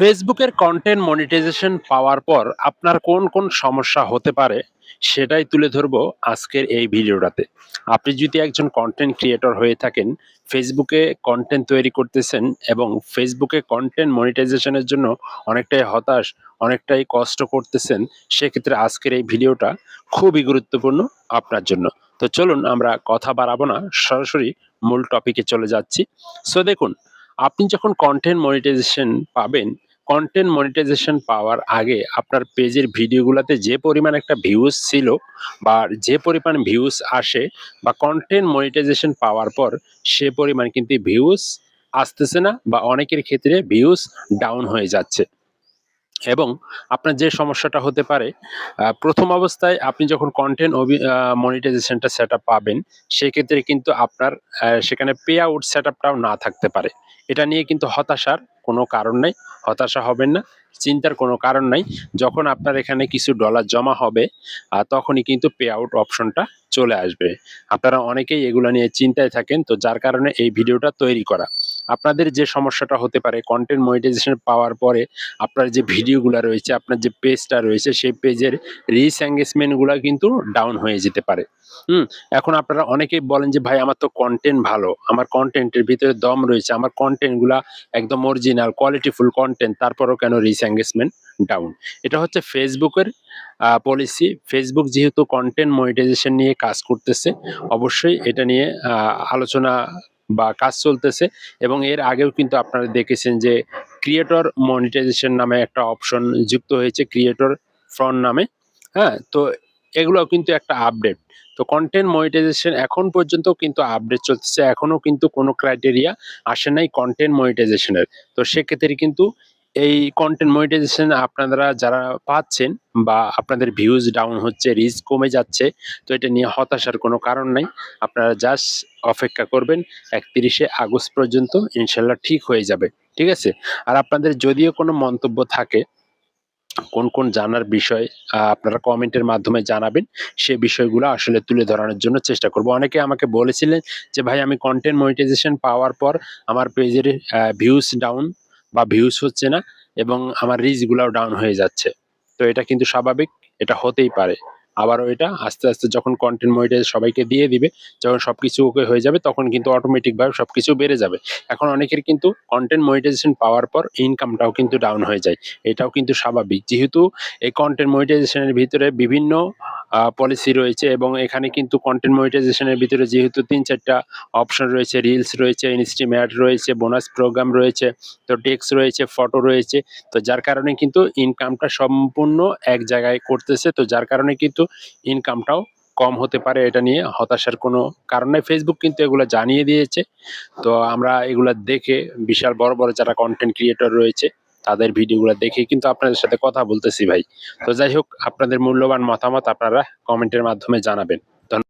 ফেসবুকের content monetization পাওয়ার পর আপনার কোন কোন সমস্যা হতে পারে সেটাই তুলে ধরবো আজকের এই ভিডিওটাতে। আপনি যদি একজন কন্টেন্ট ক্রিয়েটর হয়ে থাকেন ফেসবুকে কন্টেন্ট তৈরি করতেছেন এবং ফেসবুকে কন্টেন্ট মনিটাইজেশনের জন্য অনেকটাই হতাশ, অনেকটাই কষ্ট করতেছেন, সেক্ষেত্রে আজকের এই ভিডিওটা খুবই গুরুত্বপূর্ণ আপনার জন্য। তো চলুন আমরা কথা বাড়াবো না, সরাসরি মূল টপিকে চলে যাচ্ছি। সো দেখুন, আপনি যখন কন্টেন্ট মনিটাইজেশন পাবেন কন্টেন্ট মনিটাইজেশন পাওয়ার আগে আপনার পেজের ভিডিওগুলোতে যে পরিমাণ একটা ভিউজ ছিল বা যে পরিমাণ ভিউজ আসে বা কন্টেন্ট মনিটাইজেশন পাওয়ার পর সে পরিমাণ কিন্তু ভিউজ আসতেছে না বা অনেকের ক্ষেত্রে ভিউজ ডাউন হয়ে যাচ্ছে। এবং আপনার যে সমস্যাটা হতে পারে প্রথম অবস্থায় আপনি যখন কন্টেন্ট মনিটাইজেশনটা সেট পাবেন, সেক্ষেত্রে কিন্তু আপনার সেখানে পে আউট সেট না থাকতে পারে। এটা নিয়ে কিন্তু হতাশার কোনো কারণ নাই, হতাশা হবেন না, চিন্তার কোনো কারণ নাই। যখন আপনার এখানে কিছু ডলার জমা হবে তখনই কিন্তু পে আউট অপশনটা চলে আসবে। আপনারা অনেকেই এগুলো নিয়ে চিন্তায় থাকেন, তো যার কারণে এই ভিডিওটা তৈরি করা। আপনাদের যে সমস্যাটা হতে পারে কন্টেন্ট মনিটাইজেশন পাওয়ার পরে আপনার যে ভিডিওগুলো রয়েছে, আপনার যে পেজটা রয়েছে, সেই পেজের রিচ এঙ্গেজমেন্টগুলো কিন্তু ডাউন হয়ে যেতে পারে। হুম, এখন আপনারা অনেকেই বলেন যে, ভাই, আমার তো কন্টেন্ট ভালো, আমার কন্টেন্টের ভিতরে দম রয়েছে, আমার কন্টেন্টগুলা একদম অরিজিনাল কোয়ালিটিফুল কন্টেন্ট তারপরও কেন রিচ এঙ্গেজমেন্ট ডাউন এটা হচ্ছে ফেসবুকের পলিসি ফেসবুক যেহেতু কন্টেন্ট মনিটাইজেশন নিয়ে কাজ করতেছে, অবশ্যই এটা নিয়ে আলোচনা বা কাজ চলতেছে এবং এর আগেও কিন্তু আপনারা দেখেছেন যে ক্রিয়েটর মনিটাইজেশন নামে একটা অপশন যুক্ত হয়েছে ক্রিয়েটর ফ্রন্ট নামে হ্যাঁ? তো এগুলো কিন্তু একটা আপডেট তো কন্টেন্ট মনিটাইজেশন এখন পর্যন্ত কিন্তু আপডেট চলতেছে। এখনও কিন্তু কোনো ক্রাইটেরিয়া আসে নাই কন্টেন্ট মনিটাইজেশনের তো সেক্ষেত্রে কিন্তু এই কন্টেন্ট মনিটাইজেশন আপনারা যারা পাচ্ছেন বা আপনাদের ভিউজ ডাউন হচ্ছে রিচ কমে যাচ্ছে, তো এটা নিয়ে হতাশার কোনো কারণ নাই। আপনারা জাস্ট অপেক্ষা করবেন, একত্রিশে আগস্ট পর্যন্ত ইনশাল্লাহ ঠিক হয়ে যাবে, ঠিক আছে? আর আপনাদের যদিও কোনো মন্তব্য থাকে, কোন কোন জানার বিষয় আপনারা কমেন্টের মাধ্যমে জানাবেন, সে বিষয়গুলো আসলে তুলে ধরানোর জন্য চেষ্টা করব। অনেকে আমাকে বলেছিলেন যে, ভাই, আমি কন্টেন্ট মনিটাইজেশন পাওয়ার পর আমার পেজের ভিউজ ডাউন বা ভিউজ হচ্ছে না এবং আমার রিচগুলোও ডাউন হয়ে যাচ্ছে। তো এটা কিন্তু স্বাভাবিক, এটা হতেই পারে। আবারও এটা আস্তে আস্তে যখন কন্টেন্ট মনিটাইজ সবাইকে দিয়ে দিবে, যখন সবকিছু ওকে হয়ে যাবে, তখন কিন্তু অটোমেটিকভাবে সবকিছু বেড়ে যাবে। এখন অনেকের কিন্তু কন্টেন্ট মনিটাইজেশন পাওয়ার পর ইনকামটাও কিন্তু ডাউন হয়ে যায়। এটাও কিন্তু স্বাভাবিক। যেহেতু এই কন্টেন্ট মনিটাইজেশনের ভিতরে বিভিন্ন পলিসি রয়েছে এবং এখানে কিন্তু কন্টেন্ট মনিটাইজেশনের ভিতরে যেহেতু তিন চারটা অপশন রয়েছে রিলস রয়েছে ইনস্টিম্যাট রয়েছে বোনাস প্রোগ্রাম রয়েছে, তো টেক্স রয়েছে ফটো রয়েছে, তো যার কারণে কিন্তু ইনকামটা সম্পূর্ণ এক জায়গায় করতেছে, তো যার কারণে কিন্তু ইনকামটাও কম হতে পারে এটা নিয়ে হতাশার কোনো কারণ ফেসবুক কিন্তু এগুলো জানিয়ে দিয়েছে, তো আমরা এগুলো দেখে বিশাল বড় বড় যারা কন্টেন্ট ক্রিয়েটর রয়েছে তাদের ভিডিওগুলো দেখে কিন্তু আপনাদের সাথে কথা বলতেছি ভাই। তো যাই হোক, আপনাদের মূল্যবান মতামত আপনারা কমেন্টের মাধ্যমে জানাবেন।